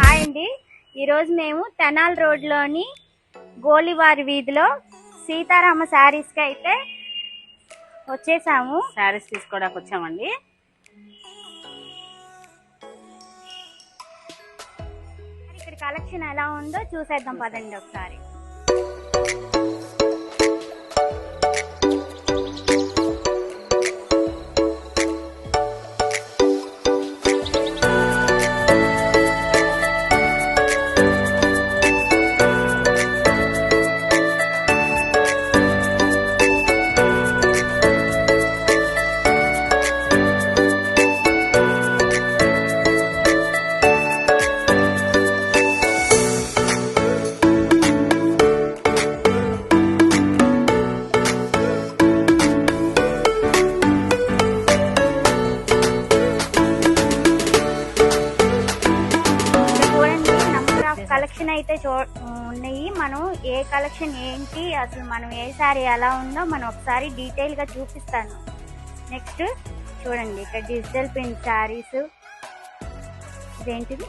Hi అండి. ఈరోజు మేము తెనాల్ రోడ్లోని గోలివారి వీధిలో సీతారామ శారీస్కి అయితే వచ్చేసాము. శారీస్ తీసుకోవడానికి వచ్చామండి. ఇక్కడ కలెక్షన్ ఎలా ఉందో చూసేద్దాం పదండి ఒకసారి. ఏ కలెక్షన్ ఏంటి? అసలు మనం ఏ సారీ ఎలా ఉందో మనం ఒకసారి డీటెయిల్గా చూపిస్తాను. నెక్స్ట్ చూడండి ఇక్కడ డిజిటల్ ప్రింట్ శారీస్ ఇదేంటిది?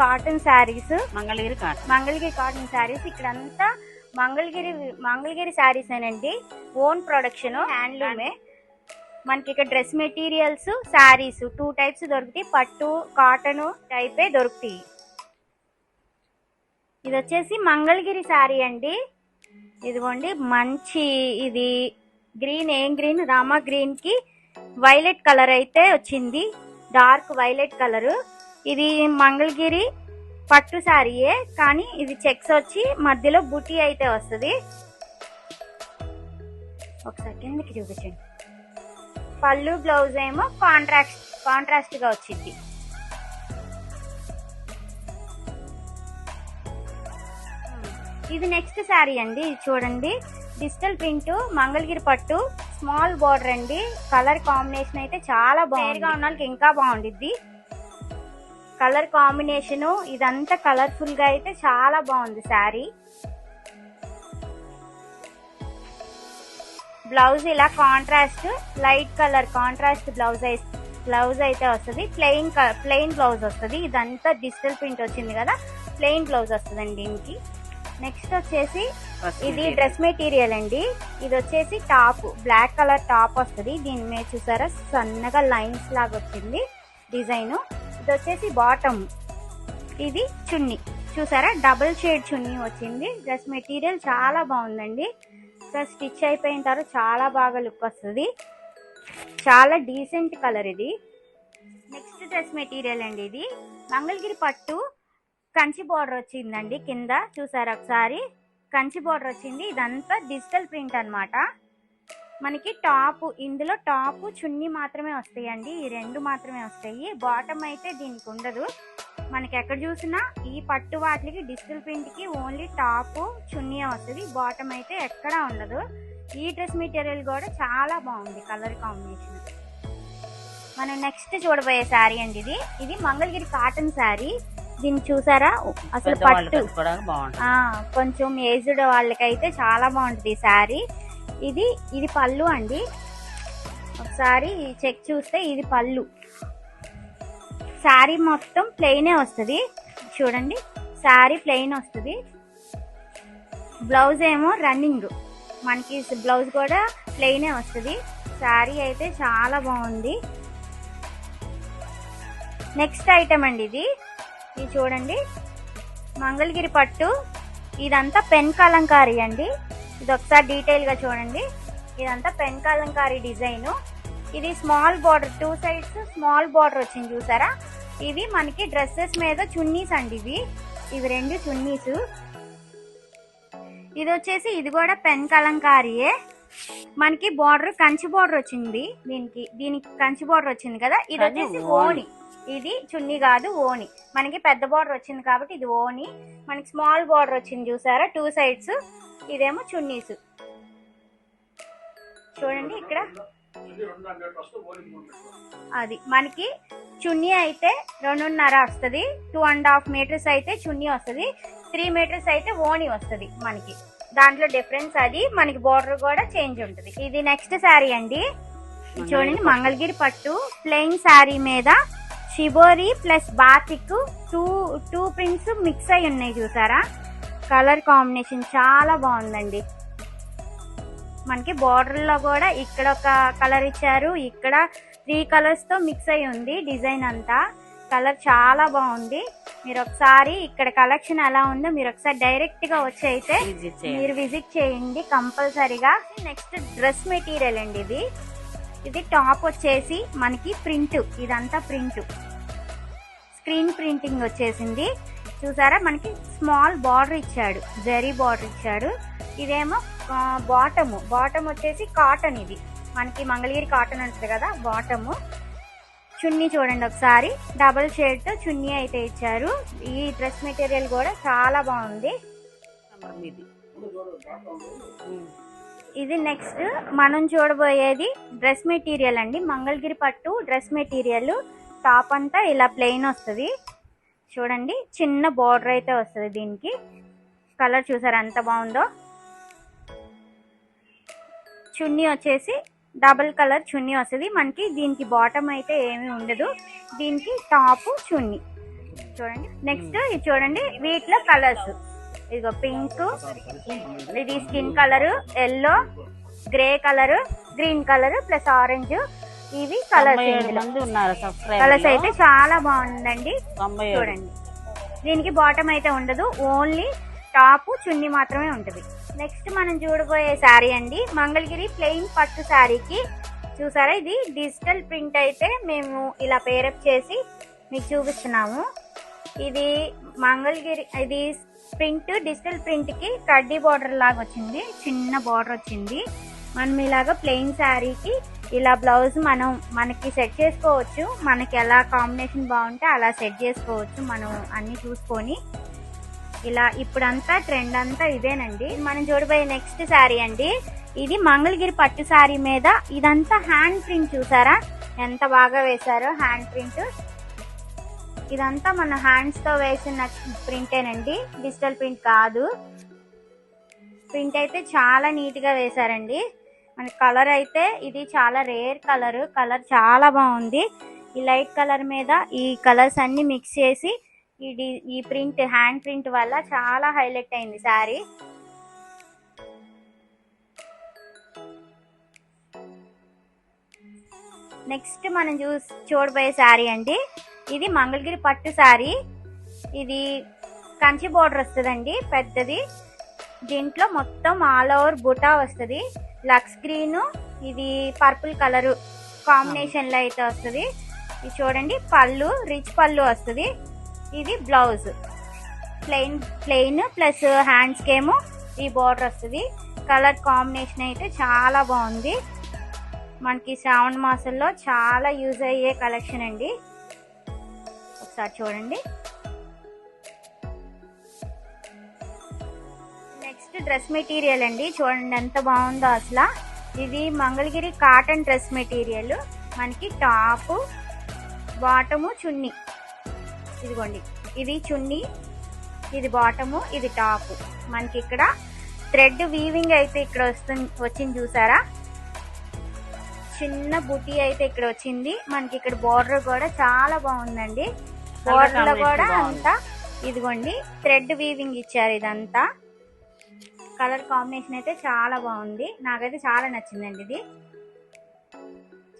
Cotton saris Mangalagiri cotton Mangalagiri cotton saris ఇక్కడంతా మంగళగిరి మంగళగిరి శారీస్ ఏనండి. ఓన్ ప్రొడక్షన్ హ్యాండ్లూమే మనకి ఇక్కడ dress materials saris two types దొరుకుతాయి. పట్టు కాటన్ టైపే దొరుకుతాయి. ఇది వచ్చేసి మంగళగిరి శారీ అండి. ఇదిగోండి మంచి ఇది గ్రీన్ ఏం గ్రీన్? రామా గ్రీన్కి వైలెట్ కలర్ అయితే వచ్చింది. Dark violet colour. ఇది మంగళగిరి పట్టు శారీయే కానీ ఇది చెక్స్ వచ్చి మధ్యలో బుటీ అయితే వస్తుంది. ఒకసారి కిందకి చూపించండి. పళ్ళు బ్లౌజ్ ఏమో కాంట్రాక్ట్ కాంట్రాస్ట్గా వచ్చింది. ఇది నెక్స్ట్ శారీ అండి ఇది చూడండి. డిజిటల్ ప్రింట్ మంగళగిరి పట్టు స్మాల్ బార్డర్ అండి. కలర్ కాంబినేషన్ అయితే చాలా బాగుంది. ఉన్న వాళ్ళకి ఇంకా బాగుండిద్ది. కలర్ కాంబినేషన్ ఇదంతా కలర్ఫుల్గా అయితే చాలా బాగుంది శారీ బ్లౌజ్ ఇలా contrast light colour contrast blouse blouse అయితే వస్తుంది. ప్లెయిన్ ప్లెయిన్ బ్లౌజ్ వస్తుంది. ఇదంతా డిజిటల్ ప్రింట్ వచ్చింది కదా ప్లెయిన్ బ్లౌజ్ వస్తుంది అండి దీనికి. నెక్స్ట్ వచ్చేసి ఇది డ్రెస్ మెటీరియల్ అండి. ఇది వచ్చేసి టాప్ బ్లాక్ కలర్ టాప్ వస్తుంది. దీని మీద చూసారా? సన్నగా లైన్స్ లాగా వచ్చింది డిజైన్. ఇది వచ్చేసి బాటమ్ ఇది చున్నీ. చూసారా? డబుల్ షేడ్ చున్నీ వచ్చింది. డ్రెస్ మెటీరియల్ చాలా బాగుందండి. ఇంకా స్టిచ్ అయిపోయిన తర్వాత చాలా బాగా లుక్ వస్తుంది. చాలా డీసెంట్ కలర్ ఇది. నెక్స్ట్ డ్రెస్ మెటీరియల్ అండి ఇది. మంగళగిరి పట్టు కంచి బార్డర్ వచ్చిందండి కింద. చూసారు ఒకసారి? కంచి బార్డర్ వచ్చింది. ఇదంతా డిజిటల్ ప్రింట్ అనమాట మనకి టాప్ ఇందులో టాప్ చున్నీ మాత్రమే వస్తాయండి. ఈ రెండు మాత్రమే వస్తాయి. బాటమ్ అయితే దీనికి ఉండదు. మనకి ఎక్కడ చూసినా ఈ పట్టు వాటికి డిజిటల్ ప్రింట్కి ఓన్లీ టాప్ చున్నీ వస్తుంది. బాటమ్ అయితే ఎక్కడా ఉండదు. ఈ డ్రెస్ మెటీరియల్ కూడా చాలా బాగుంది కలర్ కాంబినేషన్. మనం నెక్స్ట్ చూడబోయే శారీ అండి ఇది. ఇది మంగళగిరి కాటన్ శారీ. దీన్ని చూసారా? అసలు పట్టు. కొంచెం ఏజ్డ్ వాళ్ళకైతే చాలా బాగుంటుంది ఈ శారీ. ఇది ఇది పళ్ళు అండి. ఒకసారి చెక్ చూస్తే ఇది పళ్ళు. శారీ మొత్తం ప్లెయినే వస్తుంది. చూడండి శారీ ప్లెయిన్ వస్తుంది. బ్లౌజ్ ఏమో రన్నింగ్ మనకి బ్లౌజ్ కూడా ప్లెయినే వస్తుంది. శారీ అయితే చాలా బాగుంది. నెక్స్ట్ ఐటమ్ అండి ఇది. ఇది చూడండి. మంగళగిరి పట్టు. ఇదంతా పెన్ కలంకారీ అండి. ఇది ఒకసారి డీటెయిల్గా చూడండి. ఇదంతా పెన్ కలంకారీ డిజైన్. ఇది small border two sides small border వచ్చింది చూసారా? ఇవి మనకి డ్రెస్సెస్ మీద చున్నీస్ అండి ఇవి. ఇవి రెండు చున్నీస్. ఇది వచ్చేసి ఇది కూడా పెన్ కలంకారీయే. మనకి బార్డర్ కంచి బార్డర్ వచ్చింది దీనికి. దీనికి కంచి బార్డర్ వచ్చింది కదా? ఇది వచ్చేసి ఓణి. ఇది చున్నీ కాదు ఓణి మనకి పెద్ద బార్డర్ వచ్చింది కాబట్టి ఇది ఓణి మనకి స్మాల్ బార్డర్ వచ్చింది చూసారా? టూ సైడ్స్ ఇదేమో చున్నీస్. చూడండి ఇక్కడ. అది. మనకి చున్నీ అయితే రెండున్నర వస్తుంది. టూ అండ్ హాఫ్ మీటర్స్ అయితే చున్నీ వస్తుంది. త్రీ మీటర్స్ అయితే ఓణి వస్తుంది మనకి. దాంట్లో డిఫరెన్స్ అది. మనకి బార్డర్ కూడా చేంజ్ ఉంటుంది. ఇది నెక్స్ట్ శారీ అండి. చూడండి మంగళగిరి పట్టు. ప్లెయిన్ శారీ మీద shibori plus batik two two prints mix అయి ఉన్నాయి చూసారా? కలర్ కాంబినేషన్ చాలా బాగుందండి. మనకి border లో కూడా ఇక్కడ ఒక కలర్ ఇచ్చారు. ఇక్కడ త్రీ కలర్స్తో మిక్స్ అయి ఉంది డిజైన్ అంతా. కలర్ చాలా బాగుంది. మీరు ఒకసారి ఇక్కడ కలెక్షన్ ఎలా ఉందో మీరు ఒకసారి డైరెక్ట్గా వచ్చి అయితే మీరు విజిట్ చేయండి కంపల్సరీగా. నెక్స్ట్ డ్రెస్ మెటీరియల్ అండి ఇది. ఇది టాప్ వచ్చేసి మనకి ప్రింట్ ఇదంతా ప్రింట్ స్క్రీన్ ప్రింటింగ్ వచ్చేసింది. చూసారా? మనకి స్మాల్ బార్డర్ ఇచ్చాడు. జరీ బార్డర్ ఇచ్చాడు. ఇదేమో బాటము. బాటమ్ వచ్చేసి కాటన్ ఇది. మనకి మంగళగిరి కాటన్ అంటుంది కదా బాటము. చున్నీ చూడండి ఒకసారి. డబుల్ షేడ్తో చున్నీ అయితే ఇచ్చారు. ఈ డ్రెస్ మెటీరియల్ కూడా చాలా బాగుంది. ఇది నెక్స్ట్ మనం చూడబోయేది డ్రెస్ మెటీరియల్ అండి. మంగళగిరి పట్టు డ్రెస్ మెటీరియల్. టాప్ అంతా ఇలా ప్లెయిన్ వస్తుంది. చూడండి చిన్న బార్డర్ అయితే వస్తుంది దీనికి. కలర్ చూసారు ఎంత బాగుందో? చున్నీ వచ్చేసి డబుల్ కలర్ చున్నీ వస్తుంది. మనకి దీనికి బాటమ్ అయితే ఏమీ ఉండదు. దీనికి టాప్ చున్నీ. చూడండి నెక్స్ట్ ఇది చూడండి వీటిలో కలర్స్. ఇదిగో పింక్ ఇది skin colour yellow grey colour green colour plus orange. ఇవి కలర్స్ ఉన్నారు కలర్స్ అయితే చాలా బాగుందండి. చూడండి. దీనికి బాటమ్ అయితే ఉండదు. ఓన్లీ టాప్ చున్నీ మాత్రమే ఉంటుంది. నెక్స్ట్ మనం చూడబోయే శారీ అండి. మంగళగిరి ప్లెయిన్ పట్టు శారీకి చూసారా? ఇది డిజిటల్ ప్రింట్ అయితే మేము ఇలా పేరప్ చేసి మీకు చూపిస్తున్నాము. ఇది మంగళగిరి ఇది ప్రింట్ డిజిటల్ ప్రింట్కి కడ్డీ బార్డర్ లాగా వచ్చింది. చిన్న బార్డర్ వచ్చింది. మనం ఇలాగ ప్లెయిన్ శారీకి ఇలా బ్లౌజ్ మనం మనకి సెట్ చేసుకోవచ్చు. మనకి ఎలా కాంబినేషన్ బాగుంటే అలా సెట్ చేసుకోవచ్చు మనం అన్ని చూసుకొని. ఇలా ఇప్పుడంతా ట్రెండ్ అంతా ఇదేనండి. మనం చూడబోయే నెక్స్ట్ శారీ అండి. ఇది మంగళగిరి పట్టు శారీ మీద ఇదంతా హ్యాండ్ ప్రింట్ చూసారా? ఎంత బాగా వేశారో హ్యాండ్ ప్రింట్. ఇదంతా మన హ్యాండ్స్తో వేసిన ప్రింటేనండి డిజిటల్ ప్రింట్ కాదు. ప్రింట్ అయితే చాలా నీట్గా వేశారండి. మన కలర్ అయితే ఇది చాలా రేర్ కలర్. కలర్ చాలా బాగుంది. ఈ లైట్ కలర్ మీద ఈ కలర్స్ అన్ని మిక్స్ చేసి ఈ ఈ ప్రింట్ హ్యాండ్ ప్రింట్ వల్ల చాలా హైలైట్ అయింది శారీ. నెక్స్ట్ మనం చూ చూడబోయే శారీ అండి. ఇది మంగళగిరి పట్టు శారీ. ఇది కంచి బోర్డర్ వస్తుందండి పెద్దది. దీంట్లో మొత్తం ఆల్ ఓవర్ బుటా వస్తుంది. లక్స్ గ్రీన్ ఇది పర్పుల్ కలర్ కాంబినేషన్లో అయితే వస్తుంది. ఇది చూడండి పళ్ళు రిచ్ పళ్ళు వస్తుంది. ఇది blouse. Plain plain plus hands కేమో ఈ బోర్డర్ వస్తుంది. కలర్ కాంబినేషన్ అయితే చాలా బాగుంది. మనకి శ్రావణ మాసంలో చాలా యూజ్ అయ్యే కలెక్షన్ అండి. ఒకసారి చూడండి. డ్రెస్ మెటీరియల్ అండి. చూడండి ఎంత బాగుందో అసలు. ఇది మంగళగిరి కాటన్ డ్రెస్ మెటీరియల్. మనకి టాప్ బాటము చున్నీ. ఇదిగోండి. ఇది చున్నీ ఇది బాటము ఇది టాప్. మనకి ఇక్కడ థ్రెడ్ వీవింగ్ అయితే ఇక్కడ వస్తుంది వచ్చింది చూసారా? చిన్న బుటీ అయితే ఇక్కడ వచ్చింది. మనకి ఇక్కడ బోర్డర్ కూడా చాలా బాగుందండి. బోర్డర్ కూడా. అంతా ఇదిగోండి థ్రెడ్ వీవింగ్ ఇచ్చారు ఇదంతా. కలర్ కాంబినేషన్ అయితే చాలా బాగుంది. నాకైతే చాలా నచ్చిందండి ఇది.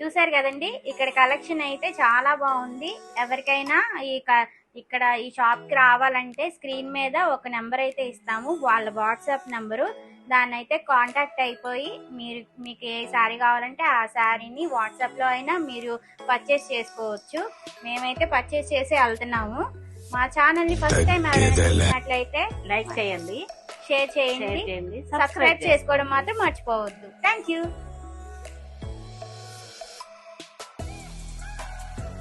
చూసారు కదండి ఇక్కడ కలెక్షన్ అయితే చాలా బాగుంది. ఎవరికైనా ఈ ఇక్కడ ఈ షాప్కి రావాలంటే స్క్రీన్ మీద ఒక నెంబర్ అయితే ఇస్తాము. వాళ్ళ వాట్సాప్ నెంబరు. దాన్ని అయితే కాంటాక్ట్ అయిపోయి మీరు మీకు ఏ శారీ కావాలంటే ఆ శారీని వాట్సాప్లో అయినా మీరు పర్చేస్ చేసుకోవచ్చు. మేమైతే పర్చేస్ చేసి వెళ్తున్నాము. మా ఛానల్ని ఫస్ట్ టైం చూసినట్లయితే లైక్ చేయండి. షేర్ చేయండి. సబ్స్క్రైబ్ చేసుకోవడం మాత్రం మర్చిపోవద్దు. Thank you